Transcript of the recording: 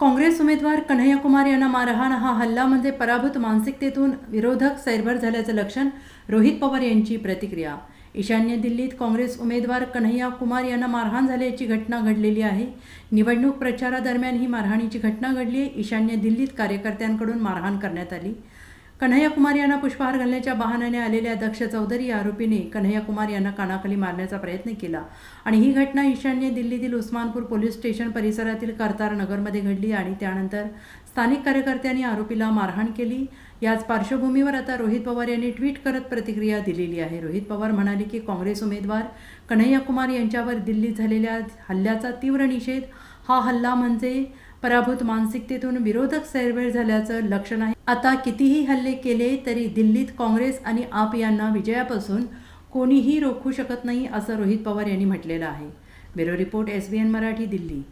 काँग्रेस उमेदवार कन्हैया कुमार यांना मारहाण हा हल्ला म्हणजे पराभूत मानसिकतेतून विरोधक सैरभर झाल्याचं लक्षण रोहित पवार यांची प्रतिक्रिया. ईशान्य दिल्लीत काँग्रेस उमेदवार कन्हैया कुमार यांना मारहाण झाल्याची घटना घडलेली आहे. निवडणूक प्रचारादरम्यान ही मारहाणीची घटना घडली आहे. ईशान्य दिल्लीत कार्यकर्त्यांकडून मारहाण करण्यात आली. कन्हैया कुमार यांना पुष्पहार घालण्याच्या बहाण्याने आलेल्या दक्ष चौधरी या आरोपीने कन्हैया कुमार यांना कानाखाली मारण्याचा प्रयत्न केला. आणि ही घटना ईशान्य दिल्लीतील उस्मानपूर पोलीस स्टेशन परिसरातील कर्तार नगरमध्ये घडली आणि त्यानंतर स्थानिक कार्यकर्त्यांनी आरोपीला मारहाण केली. याच पार्श्वभूमीवर आता रोहित पवार यांनी ट्विट करत प्रतिक्रिया दिलेली आहे. रोहित पवार म्हणाले की काँग्रेस उमेदवार कन्हैया कुमार यांच्यावर दिल्लीत झालेल्या हल्ल्याचा तीव्र निषेध हा हल्ला म्हणजे पराभूत मानसिकतेतून विरोधक सैरवेळ झाल्याचं लक्षण आहे. आता कितीही हल्ले केले तरी दिल्लीत काँग्रेस आणि आप यांना विजयापासून कोणीही रोखू शकत नाही असं रोहित पवार यांनी म्हटलेलं आहे. Bureau report S B N Marathi Delhi.